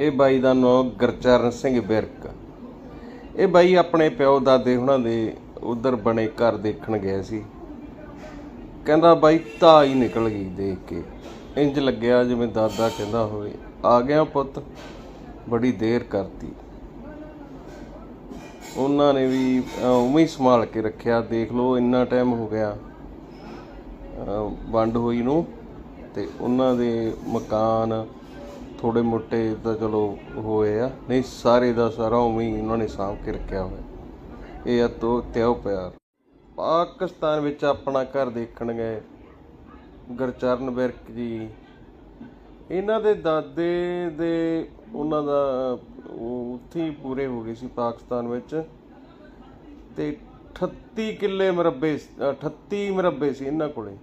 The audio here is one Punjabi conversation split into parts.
ਇਹ ਬਾਈ ਦਾ ਨਾਮ ਗੁਰਚਰਨ ਸਿੰਘ ਵਿਰਕ। ਇਹ ਬਾਈ ਆਪਣੇ ਪਿਓ ਦਾਦੇ ਹੁਣਾਂ ਦੇ ਉਧਰ ਬਣੇ ਘਰ ਦੇਖਣ ਗਿਆ ਸੀ। ਕਹਿੰਦਾ ਬਾਈ ਧਾ ਹੀ ਨਿਕਲ ਗਈ ਦੇਖ ਕੇ। ਇੰਜ ਲੱਗਿਆ ਜਿਵੇਂ ਦਾਦਾ ਕਹਿੰਦਾ ਹੋਵੇ, ਆ ਗਿਆ ਪੁੱਤ, ਬੜੀ ਦੇਰ ਕਰਤੀ। ਉਹਨਾਂ ਨੇ ਵੀ ਉਵੇਂ ਹੀ ਸੰਭਾਲ ਕੇ ਰੱਖਿਆ। ਦੇਖ ਲਓ, ਇੰਨਾ ਟਾਈਮ ਹੋ ਗਿਆ ਵੰਡ ਹੋਈ ਨੂੰ ਤੇ ਉਹਨਾਂ ਦੇ ਮਕਾਨ ਥੋੜੇ ਮੋਟੇ ਤਾਂ ਚਲੋ ਹੋਏ ਆ। ਨਹੀਂ, ਸਾਰੇ ਦਾ ਸਾਰਾ ਉਵੇਂ ਹੀ ਉਹਨਾਂ ਨੇ ਸਾਂਭ ਕੇ ਰੱਖਿਆ ਹੋਇਆ। ਇਹ ਆ ਤੋ ਤਿਉ ਪਿਆਰ। ਪਾਕਿਸਤਾਨ ਵਿੱਚ ਆਪਣਾ ਘਰ ਦੇਖਣ ਗਏ। ਗੁਰਚਰਨ ਬਿਰਕ ਜੀ। ਇਹਨਾਂ ਦੇ ਦਾਦੇ ਦੇ ਉਹਨਾਂ ਦਾ, ਉਹ ਉੱਥੇ ਹੀ ਪੂਰੇ ਹੋ ਗਏ ਸੀ ਪਾਕਿਸਤਾਨ ਵਿੱਚ। ਤੇ 38 ਕਿੱਲੇ ਮਰਬੇ 38 ਮਰਬੇ ਸੀ ਇਹਨਾਂ ਕੋਲੇ।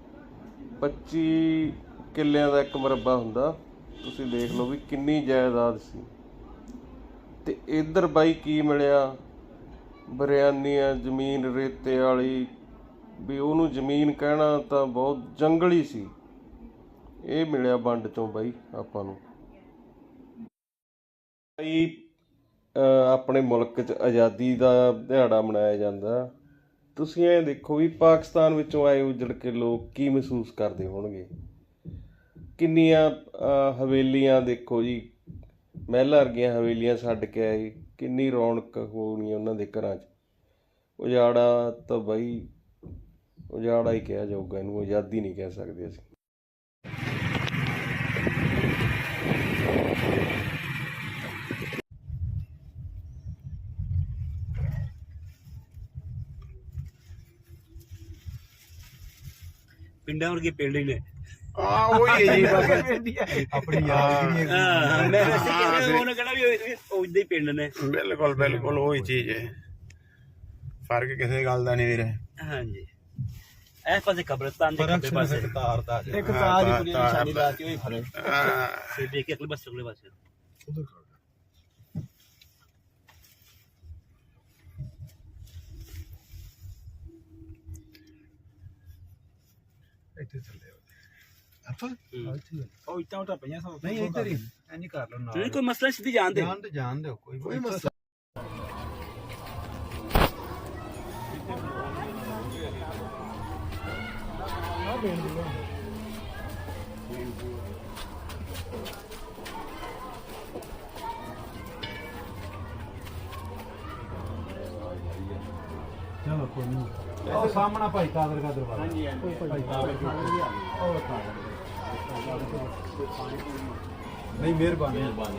25 ਕਿੱਲਿਆਂ ਦਾ ਇੱਕ ਮਰਬਾ ਹੁੰਦਾ। ਤੁਸੀਂ ਦੇਖ ਲਓ ਵੀ ਕਿੰਨੀ ਜਾਇਦਾਦ ਸੀ। ਤੇ ਇਧਰ ਬਾਈ ਕੀ ਮਿਲਿਆ? ਬਰਿਆਨੀਆਂ, ਜ਼ਮੀਨ ਰੇਤੇ ਵਾਲੀ। ਵੀ ਉਹਨੂੰ ਜ਼ਮੀਨ ਕਹਿਣਾ ਤਾਂ ਬਹੁਤ ਜੰਗਲੀ ਸੀ। ਇਹ ਮਿਲਿਆ ਵੰਡ ਚੋਂ ਬਾਈ ਆਪਾਂ ਨੂੰ। ਬਾਈ ਅਹ ਆਪਣੇ ਮੁਲਕ 'ਚ ਆਜ਼ਾਦੀ ਦਾ ਦਿਹਾੜਾ ਮਨਾਇਆ ਜਾਂਦਾ। ਤੁਸੀਂ ਇਹ ਦੇਖੋ ਵੀ ਪਾਕਿਸਤਾਨ ਵਿੱਚੋਂ ਆਏ ਉਜੜ ਕੇ ਲੋਕ ਕੀ ਮਹਿਸੂਸ ਕਰਦੇ ਹੋਣਗੇ? ਕਿੰਨੀਆਂ ਹਵੇਲੀਆਂ ਦੇਖੋ ਜੀ। ਮਹਿਲਾਂ ਵਰਗੀਆਂ ਹਵੇਲੀਆਂ ਛੱਡ ਕੇ ਆਏ। ਕਿੰਨੀ ਰੌਣਕ ਹੋਣੀ ਉਹਨਾਂ ਦੇ ਘਰਾਂ 'ਚ। ਉਜਾੜਾ ਤਾਂ ਬਾਈ, ਉਜਾੜਾ ਹੀ ਕਿਹਾ ਜਾਊਗਾ ਇਹਨੂੰ, ਆਜ਼ਾਦੀ ਨਹੀਂ ਕਹਿ ਸਕਦੇ ਅਸੀਂ। ਪਿੰਡਾਂ ਵਰਗੇ ਪਿੰਡ ਹੀ ਨੇ। ਆ ਉਹ ਹੀ ਹੈ ਜੀ ਬਸ। ਆਪਣੀ ਯਾਦ ਵੀ ਹਾਂ। ਮੈਂ ਵੈਸੇ ਕਹਿੰਦਾ ਉਹਨੇ ਕਹਿਣਾ ਵੀ ਉਹ- ਉਹ ਇਦਾਂ ਹੀ ਪਿੰਡ ਨੇ। ਬਿਲਕੁਲ ਬਿਲਕੁਲ ਉਹੀ ਚੀਜ਼ ਹੈ। ਫ਼ਰਕ ਕਿਸੇ ਗੱਲ ਦਾ ਨਹੀਂ ਵੀਰੇ। ਹਾਂਜੀ। ਇਹ ਪਾਸੇ ਕਬਰਸਤਾਨ ਦੇ ਖੱਬੇ ਪਾਸੇ। ਤਾਰ ਦਾ ਇੱਕ ਤਾਜ ਦੀ ਪੂਰੀ ਨਿਸ਼ਾਨੀ ਲਾਤੀ ਹੋਈ ਫ਼ਰਕ। ਹਾਂ, ਫਿਰ ਦੇਖ ਕੇ ਅਗਲੇ ਪਾਸੇ ਅਗਲੇ ਪਾਸੇ। ਇੱਥੇ ਚੱਲੇ ਆਪਾਂ ਹੂੰ। ਉਹ ਇੱਟਾਂ ਉਟਾਂ ਪਈਆਂ ਸਭ ਨਹੀਂ ਇੱਧਰ ਹੀ ਐਨੀ ਕਰ ਲਓ ਨਹੀਂ ਨਾਲ ਕੋਈ ਮਸਲਾ ਸਿੱਧੀ ਜਾਣਦੇ ਜਾਣ ਤੇ ਜਾਣ ਦਿਓ ਕੋਈ ਕੋਈ ਮਸਲਾ ਚਲੋ ਕੋਈ ਨਹੀਂ। ਉਹ ਸਾਹਮਣਾ ਭਾਈ ਕਾਦਰ ਦਾ ਦਰਵਾਜ਼ਾ ਹਾਂਜੀ ਹਾਂਜੀ। ਭਾਈ ਕਾਦਰ ਉਹ ਕਾਦਰ। ਨਹੀਂ ਮਿਹਰਬਾਨੀ। ਮਿਹਰਬਾਨੀ।